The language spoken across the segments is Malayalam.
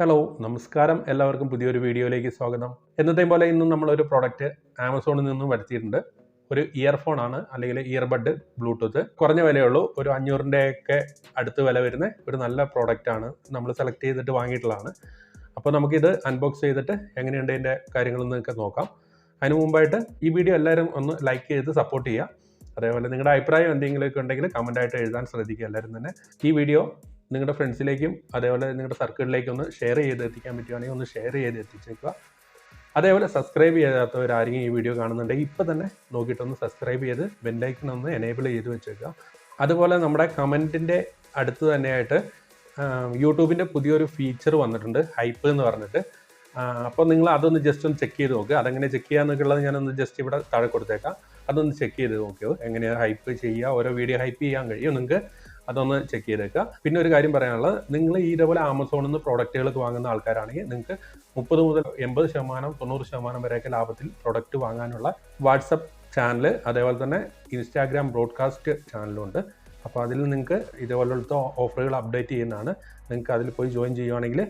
ഹലോ നമസ്കാരം. എല്ലാവർക്കും പുതിയൊരു വീഡിയോയിലേക്ക് സ്വാഗതം. എന്നത്തെയും പോലെ ഇന്നും നമ്മളൊരു പ്രോഡക്റ്റ് ആമസോണിൽ നിന്നും വരുത്തിയിട്ടുണ്ട്. ഒരു ഇയർഫോൺ ആണ് അല്ലെങ്കിൽ ഇയർബഡ് ബ്ലൂടൂത്ത് കുറഞ്ഞ വിലയുള്ളൂ. ഒരു അഞ്ഞൂറിന്റെ ഒക്കെ അടുത്ത് വില വരുന്ന ഒരു നല്ല പ്രോഡക്റ്റ് ആണ്. നമ്മൾ സെലക്ട് ചെയ്തിട്ട് വാങ്ങിയിട്ടുള്ളതാണ്. അപ്പോൾ നമുക്കിത് അൺബോക്സ് ചെയ്തിട്ട് എങ്ങനെയുണ്ട് ഇതിന്റെ കാര്യങ്ങളെന്ന് ഒക്കെ നോക്കാം. അതിന് മുമ്പായിട്ട് ഈ വീഡിയോ എല്ലാവരും ഒന്ന് ലൈക്ക് ചെയ്ത് സപ്പോർട്ട് ചെയ്യുക. അതേപോലെ നിങ്ങളുടെ അഭിപ്രായം എന്തെങ്കിലുമൊക്കെ ഉണ്ടെങ്കിൽ കമന്റായിട്ട് എഴുതാൻ ശ്രദ്ധിക്കുക എല്ലാവരും തന്നെ. ഈ വീഡിയോ നിങ്ങളുടെ ഫ്രണ്ട്സിലേക്കും അതേപോലെ നിങ്ങളുടെ സർക്കിളിലേക്കും ഒന്ന് ഷെയർ ചെയ്ത് എത്തിക്കാൻ പറ്റുവാണെങ്കിൽ ഒന്ന് ഷെയർ ചെയ്ത് എത്തിച്ചേക്കുക അതേപോലെ സബ്സ്ക്രൈബ് ചെയ്യാത്തവരാരെങ്കിലും ഈ വീഡിയോ കാണുന്നുണ്ടെങ്കിൽ ഇപ്പോൾ തന്നെ നോക്കിയിട്ടൊന്ന് സബ്സ്ക്രൈബ് ചെയ്ത് ബെല്ലൈക്കൺ ഒന്ന് എനേബിൾ ചെയ്ത് വെച്ചേക്കുക അതുപോലെ നമ്മുടെ കമന്റിന്റെ അടുത്ത് തന്നെയായിട്ട് യൂട്യൂബിന്റെ പുതിയൊരു ഫീച്ചർ വന്നിട്ടുണ്ട് ഹൈപ്പ് എന്ന് പറഞ്ഞിട്ട്. അപ്പോൾ നിങ്ങൾ അതൊന്ന് ജസ്റ്റ് ഒന്ന് ചെക്ക് ചെയ്ത് നോക്കുക അതെങ്ങനെ ചെക്ക് ചെയ്യാന്നൊക്കെ ഉള്ളത് ഞാനൊന്ന് ജസ്റ്റ് ഇവിടെ താഴെ കൊടുത്തേക്കാം. അതൊന്ന് ചെക്ക് ചെയ്ത് നോക്കിയോ എങ്ങനെയാണ് ഹൈപ്പ് ചെയ്യുക ഓരോ വീഡിയോ ഹൈപ്പ് ചെയ്യാൻ കഴിയും. നിങ്ങൾക്ക് അതൊന്ന് ചെക്ക് ചെയ്തേക്കുക. പിന്നെ ഒരു കാര്യം പറയാനുള്ളത് നിങ്ങൾ ഇതേപോലെ ആമസോണിൽ നിന്ന് പ്രോഡക്റ്റുകളൊക്കെ വാങ്ങുന്ന ആൾക്കാരാണെങ്കിൽ നിങ്ങൾക്ക് മുപ്പത് മുതൽ എൺപത് ശതമാനം തൊണ്ണൂറ് ശതമാനം വരെയൊക്കെ ലാഭത്തിൽ പ്രൊഡക്റ്റ് വാങ്ങാനുള്ള വാട്സപ്പ് ചാനൽ അതേപോലെ തന്നെ ഇൻസ്റ്റാഗ്രാം ബ്രോഡ്കാസ്റ്റ് ചാനലും ഉണ്ട്. അപ്പോൾ അതിൽ നിങ്ങൾക്ക് ഇതേപോലത്തെ ഓഫറുകൾ അപ്ഡേറ്റ് ചെയ്യുന്നതാണ്. നിങ്ങൾക്ക് അതിൽ പോയി ജോയിൻ ചെയ്യുവാണെങ്കിൽ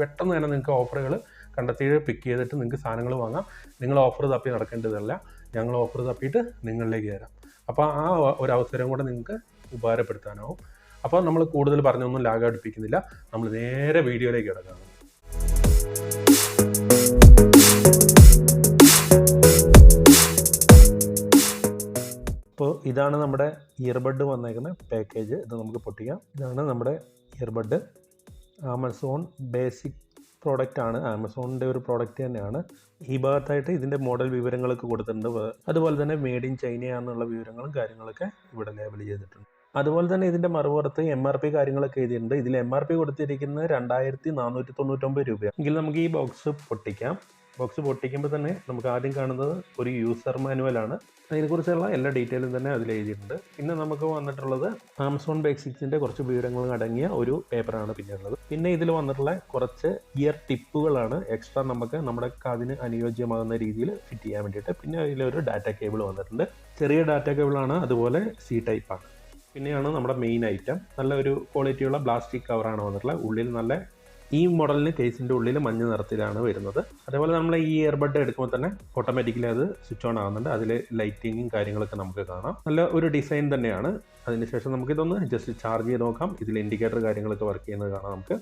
പെട്ടെന്ന് തന്നെ നിങ്ങൾക്ക് ഓഫറുകൾ കണ്ടെത്തി പിക്ക് ചെയ്തിട്ട് നിങ്ങൾക്ക് സാധനങ്ങൾ വാങ്ങാം. നിങ്ങൾ ഓഫർ തപ്പി നടക്കേണ്ടതല്ല. ഞങ്ങൾ ഓഫർ തപ്പിയിട്ട് നിങ്ങളിലേക്ക് തരാം അപ്പോൾ ആ ഒരു അവസരം കൂടെ നിങ്ങൾക്ക് ഉപകാരപ്പെടുത്താനാവും അപ്പോൾ നമ്മൾ കൂടുതൽ പറഞ്ഞൊന്നും ലാഗ് അടുപ്പിക്കുന്നില്ല. നമ്മൾ നേരെ വീഡിയോയിലേക്ക് കിടക്കാം അപ്പോൾ ഇതാണ് നമ്മുടെ ഇയർബഡ് വന്നേക്കുന്ന പാക്കേജ്. ഇത് നമുക്ക് പൊട്ടിക്കാം. ഇതാണ് നമ്മുടെ ഇയർബഡ്. ആമസോൺ ബേസിക് പ്രോഡക്റ്റ് ആണ്. ആമസോണിന്റെ ഒരു പ്രോഡക്റ്റ് തന്നെയാണ്. ഈ ഭാഗത്തായിട്ട് ഇതിന്റെ മോഡൽ വിവരങ്ങളൊക്കെ കൊടുത്തിട്ടുണ്ട്. അതുപോലെ തന്നെ മെയ്ഡ് ഇൻ ചൈനയാണെന്നുള്ള വിവരങ്ങളും കാര്യങ്ങളൊക്കെ ഇവിടെ ലേബൽ ചെയ്തിട്ടുണ്ട്. അതുപോലെ തന്നെ ഇതിന്റെ മറുപുറത്ത് എം ആർ പി കാര്യങ്ങളൊക്കെ എഴുതിയിട്ടുണ്ട്. ഇതിൽ എം ആർ പി കൊടുത്തിരിക്കുന്നത് രണ്ടായിരത്തി നാനൂറ്റി തൊണ്ണൂറ്റൊമ്പത് രൂപയാണ്. എങ്കിൽ നമുക്ക് ഈ ബോക്സ് പൊട്ടിക്കാം. ബോക്സ് പൊട്ടിക്കുമ്പോൾ തന്നെ നമുക്ക് ആദ്യം കാണുന്നത് ഒരു യൂസർ മാനുവൽ ആണ്. അതിനെക്കുറിച്ചുള്ള എല്ലാ ഡീറ്റെയിലും തന്നെ അതിൽ എഴുതിയിട്ടുണ്ട്. പിന്നെ നമുക്ക് വന്നിട്ടുള്ളത് ആമസോൺ ബേസിക്സിന്റെ കുറച്ച് വിവരങ്ങൾ അടങ്ങിയ ഒരു പേപ്പറാണ് പിന്നെ ഉള്ളത് പിന്നെ ഇതിൽ വന്നിട്ടുള്ള കുറച്ച് ഇയർ ടിപ്പുകളാണ് എക്സ്ട്രാ നമുക്ക് നമ്മുടെ കാതിന് അനുയോജ്യമാകുന്ന രീതിയിൽ ഫിറ്റ് ചെയ്യാൻ വേണ്ടിയിട്ട്. പിന്നെ അതിലൊരു ഡാറ്റ കേബിൾ വന്നിട്ടുണ്ട്. ചെറിയ ഡാറ്റ കേബിളാണ് അതുപോലെ സി ടൈപ്പാണ് പിന്നെയാണ് നമ്മുടെ മെയിൻ ഐറ്റം നല്ല ഒരു ക്വാളിറ്റിയുള്ള പ്ലാസ്റ്റിക് കവറാണ് വന്നിട്ടുള്ളത്. ഉള്ളിൽ നല്ല ഈ മോഡലിന് കേസിന്റെ ഉള്ളിൽ മഞ്ഞ നിറത്തിലാണ് വരുന്നത്. അതേപോലെ നമ്മൾ ഈ ഇയർബഡ് എടുക്കുമ്പോൾ തന്നെ ഓട്ടോമാറ്റിക്കലി അത് സ്വിച്ച് ഓൺ ആകുന്നുണ്ട് അതിൽ ലൈറ്റിങ്ങും കാര്യങ്ങളൊക്കെ നമുക്ക് കാണാം. നല്ല ഒരു ഡിസൈൻ തന്നെയാണ്. അതിനുശേഷം നമുക്കിതൊന്ന് ജസ്റ്റ് ചാർജ് ചെയ്ത് നോക്കാം. ഇതിൽ ഇൻഡിക്കേറ്റർ കാര്യങ്ങളൊക്കെ വർക്ക് ചെയ്യുന്നത് കാണാം നമുക്ക്.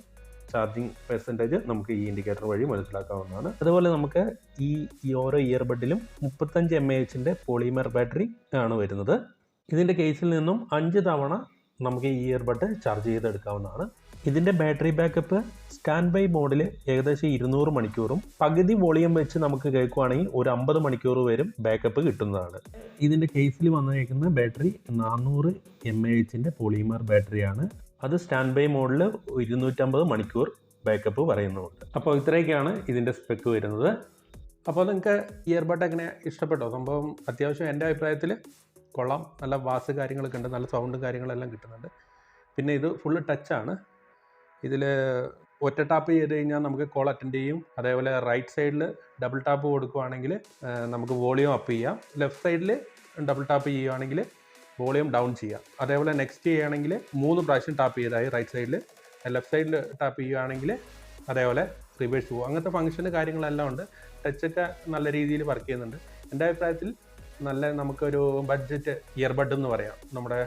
ചാർജിങ് പെർസെന്റേജ് നമുക്ക് ഈ ഇൻഡിക്കേറ്റർ വഴി മനസ്സിലാക്കാവുന്നതാണ്. അതുപോലെ നമുക്ക് ഈ ഓരോ ഇയർബഡിലും മുപ്പത്തഞ്ച് എം എ എച്ചിന്റെ പോളിമർ ബാറ്ററി ആണ് വരുന്നത്. ഇതിന്റെ കേസിൽ നിന്നും അഞ്ച് തവണ നമുക്ക് ഈ ഇയർബഡ് ചാർജ് ചെയ്തെടുക്കാവുന്നതാണ്. ഇതിന്റെ ബാറ്ററി ബാക്കപ്പ് സ്റ്റാൻഡ് ബൈ മോഡിൽ ഏകദേശം ഇരുന്നൂറ് മണിക്കൂറും പകുതി വോളിയം വെച്ച് നമുക്ക് കേൾക്കുവാണെങ്കിൽ ഒരു അമ്പത് മണിക്കൂർ വരും ബാക്കപ്പ് കിട്ടുന്നതാണ്. ഇതിന്റെ കേസിൽ വന്നേക്കുന്ന ബാറ്ററി നാനൂറ് എം എ എച്ചിന്റെ പോളിമർ ബാറ്ററിയാണ്. അത് സ്റ്റാൻഡ് ബൈ മോഡിൽ ഇരുന്നൂറ്റമ്പത് മണിക്കൂർ ബാക്കപ്പ് പറയുന്നുണ്ട്. അപ്പോൾ ഇത്രയൊക്കെയാണ് ഇതിന്റെ സ്പെക്ക് വരുന്നത്. അപ്പോൾ നിങ്ങൾക്ക് ഇയർബഡ് എങ്ങനെ ഇഷ്ടപ്പെട്ടോ? സംഭവം അത്യാവശ്യം എന്റെ അഭിപ്രായത്തിൽ കൊള്ളാം. നല്ല വാസ് കാര്യങ്ങളൊക്കെ ഉണ്ട്. നല്ല സൗണ്ടും കാര്യങ്ങളെല്ലാം കിട്ടുന്നുണ്ട്. പിന്നെ ഇത് ഫുള്ള് ടച്ചാണ് ഇതിൽ ഒറ്റ ടാപ്പ് ചെയ്ത് കഴിഞ്ഞാൽ നമുക്ക് കോൾ അറ്റൻഡ് ചെയ്യും. അതേപോലെ റൈറ്റ് സൈഡിൽ ഡബിൾ ടാപ്പ് കൊടുക്കുവാണെങ്കിൽ നമുക്ക് വോളിയം അപ്പ് ചെയ്യാം. ലെഫ്റ്റ് സൈഡിൽ ഡബിൾ ടാപ്പ് ചെയ്യുവാണെങ്കിൽ വോളിയം ഡൗൺ ചെയ്യാം. അതേപോലെ നെക്സ്റ്റ് ചെയ്യുകയാണെങ്കിൽ മൂന്ന് പ്രാവശ്യം ടാപ്പ് ചെയ്തായി റൈറ്റ് സൈഡിൽ ലെഫ്റ്റ് സൈഡിൽ ടാപ്പ് ചെയ്യുകയാണെങ്കിൽ അതേപോലെ റിവേഴ്സ് പോകും. അങ്ങനത്തെ ഫംഗ്ഷന് കാര്യങ്ങളെല്ലാം ഉണ്ട്. ടച്ചൊക്കെ നല്ല രീതിയിൽ വർക്ക് ചെയ്യുന്നുണ്ട്. എന്റെ അഭിപ്രായത്തിൽ നല്ല നമുക്കൊരു ബഡ്ജറ്റ് ഇയർബഡ് എന്ന് പറയാം. നമ്മുടെ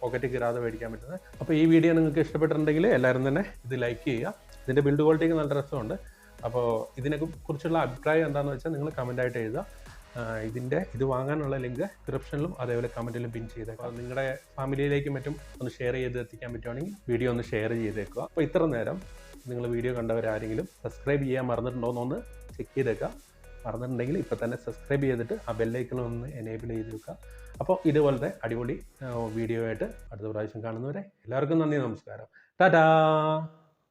പോക്കറ്റ് കിരാതെ മേടിക്കാൻ പറ്റുന്നത്. അപ്പോൾ ഈ വീഡിയോ നിങ്ങൾക്ക് ഇഷ്ടപ്പെട്ടിട്ടുണ്ടെങ്കിൽ എല്ലാവരും തന്നെ ഇത് ലൈക്ക് ചെയ്യുക. ഇതിന്റെ ബിൽഡ് ക്വാളിറ്റിക്ക് നല്ല രസമുണ്ട്. അപ്പോൾ ഇതിനെ കുറിച്ചുള്ള അഭിപ്രായം എന്താണെന്ന് വെച്ചാൽ നിങ്ങൾ കമന്റായിട്ട് എഴുതുക. ഇതിന്റെ ഇത് വാങ്ങാനുള്ള ലിങ്ക് ഡിസ്ക്രിപ്ഷനിലും അതേപോലെ കമന്റിലും പിൻ ചെയ്തേക്കുക. നിങ്ങളുടെ ഫാമിലിയിലേക്കും മറ്റും ഒന്ന് ഷെയർ ചെയ്ത് എത്തിക്കാൻ പറ്റുവാണെങ്കിൽ വീഡിയോ ഒന്ന് ഷെയർ ചെയ്തേക്കുക. അപ്പോൾ ഇത്ര നേരം നിങ്ങൾ വീഡിയോ കണ്ടവരാരെങ്കിലും സബ്സ്ക്രൈബ് ചെയ്യാൻ മറന്നിട്ടുണ്ടോ എന്നൊന്ന് ചെക്ക് ചെയ്തേക്കുക. മറന്നിട്ടുണ്ടെങ്കിൽ ഇപ്പോൾ തന്നെ സബ്സ്ക്രൈബ് ചെയ്തിട്ട് ആ ബെല്ലൈക്കൺ ഒന്ന് എനേബിൾ ചെയ്ത് വെക്കുക. അപ്പോൾ ഇതുപോലത്തെ അടിപൊളി വീഡിയോ ആയിട്ട് അടുത്ത പ്രാവശ്യം കാണുന്നവരെ എല്ലാവർക്കും നന്ദി നമസ്കാരം. ടാറ്റാ!